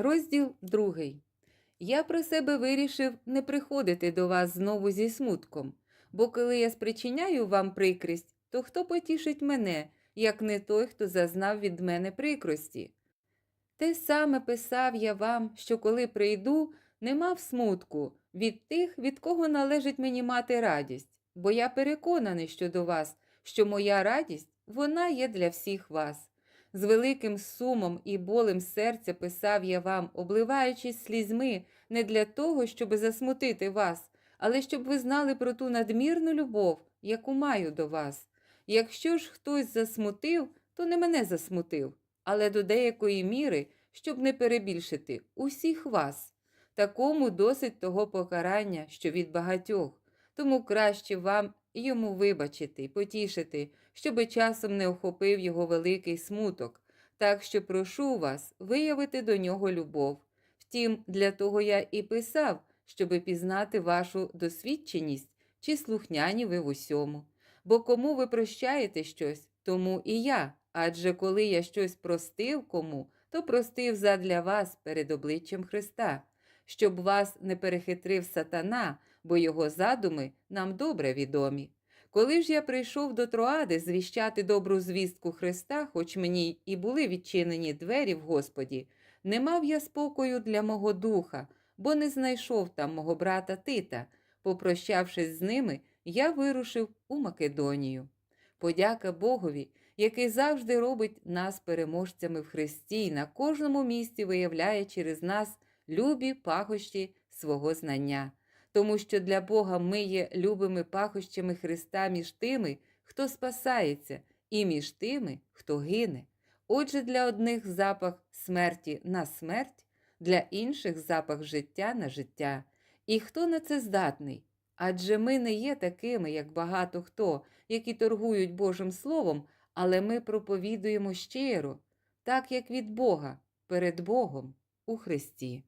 Розділ другий. Я про себе вирішив не приходити до вас знову зі смутком, бо коли я спричиняю вам прикрість, то хто потішить мене, як не той, хто зазнав від мене прикрості? Те саме писав я вам, що коли прийду, не мав смутку від тих, від кого належить мені мати радість, бо я переконаний щодо вас, що моя радість вона є для всіх вас. З великим сумом і болем серця писав я вам, обливаючись слізьми, не для того, щоб засмутити вас, але щоб ви знали про ту надмірну любов, яку маю до вас. Якщо ж хтось засмутив, то не мене засмутив, але до деякої міри, щоб не перебільшити, усіх вас. Такому досить того покарання, що від багатьох, тому краще вам йому вибачити потішити, щоби часом не охопив його великий смуток, так що прошу вас виявити до нього любов. Втім, для того я і писав, щоби пізнати вашу досвідченість чи слухняні ви в усьому. Бо кому ви прощаєте щось, тому і я. Адже коли я щось простив кому, то простив задля вас перед обличчям Христа, щоб вас не перехитрив сатана, бо його задуми нам добре відомі. Коли ж я прийшов до Троади звіщати добру звістку Христа, хоч мені і були відчинені двері в Господі, не мав я спокою для мого духа, бо не знайшов там мого брата Тита. Попрощавшись з ними, я вирушив у Македонію. Подяка Богові, який завжди робить нас переможцями в Христі і на кожному місці виявляє через нас любі пахощі свого знання. Тому що для Бога ми є любими пахощами Христа між тими, хто спасається, і між тими, хто гине. Отже, для одних запах смерті на смерть, для інших запах життя на життя. І хто на це здатний? Адже ми не є такими, як багато хто, які торгують Божим Словом, але ми проповідуємо щиро, так як від Бога, перед Богом у Христі.